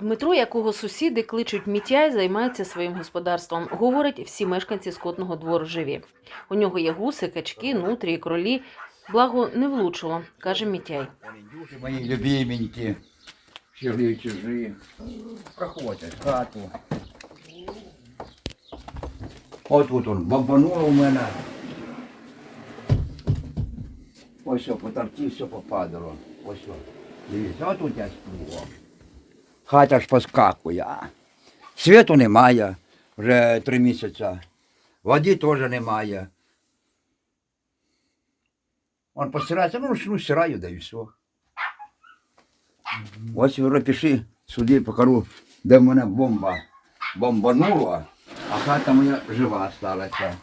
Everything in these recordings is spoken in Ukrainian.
Дмитро, якого сусіди кличуть Мітяй, займається своїм господарством. Говорять, всі мешканці скотного двору живі. У нього є гуси, качки, нутрі, кролі. Благо не влучило, каже Мітяй. Дюши мої любименькі, чужі, чужі. Проходять хату. От тут он бомбануло у мене. Ось що, по все попадало. Ось що. Дивіться, от тут я сплю. Хата ж поскакує. Світу немає вже три місяці. Води теж немає. Он постирається, ну, ну стираю, да і все. Ось Юра, пиши сюди, покажу, де в мене бомба бомбанула, а хата моя жива сталася.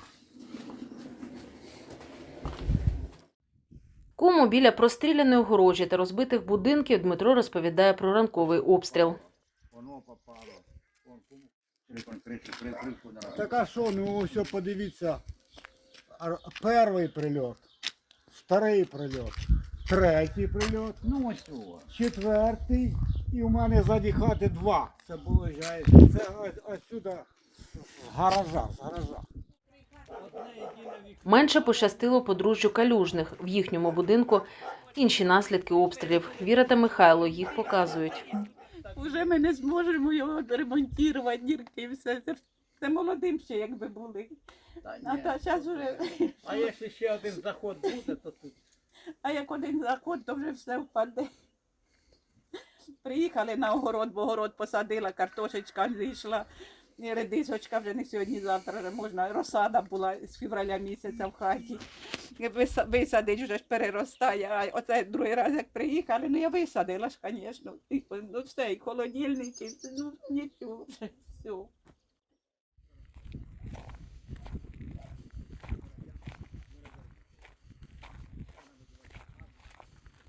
Кому біля простріляної огорожі та розбитих будинків Дмитро розповідає про ранковий обстріл. Воно попало. Так а що, ну ось подивіться. Перший прильот, вторий прильот, третій прильот, Ну ось четвертий. І у мене ззаді хати два. Це було. Це ось- отсюда з гаража, з гаража. Менше пощастило подружжю калюжних в їхньому будинку. Інші наслідки обстрілів. Віра та Михайло їх показують. Уже ми не зможемо його ремонтувати, дірки і все. Це, це молодим ще якби були. А та зараз вже. А якщо ще один заход буде, то тут. А як один заход, то вже все впаде. Приїхали на огород, бо огород посадила, картошечка зійшла. Редисочка вже не сьогодні, завтра вже можна. Розсада була з февраля місяця в хаті. Висадить вже ж переростає. А оце другий раз, як приїхали, ну я висадила ж, звісно. Ну все, і холодильники, ну нічого все.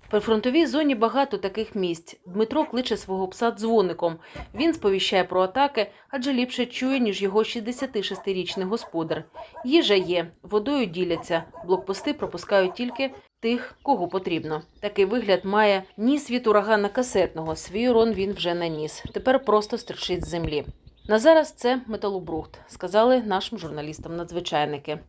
В прифронтовій зоні багато таких місць. Дмитро кличе свого пса дзвоником. Він сповіщає про атаки, адже ліпше чує, ніж його 66-річний господар. Їжа є, водою діляться. Блокпости пропускають тільки тих, кого потрібно. Такий вигляд має ніс від урагана касетного. Свій урон він вже наніс. Тепер просто стерчить з землі. На зараз це металобрухт, сказали нашим журналістам надзвичайники.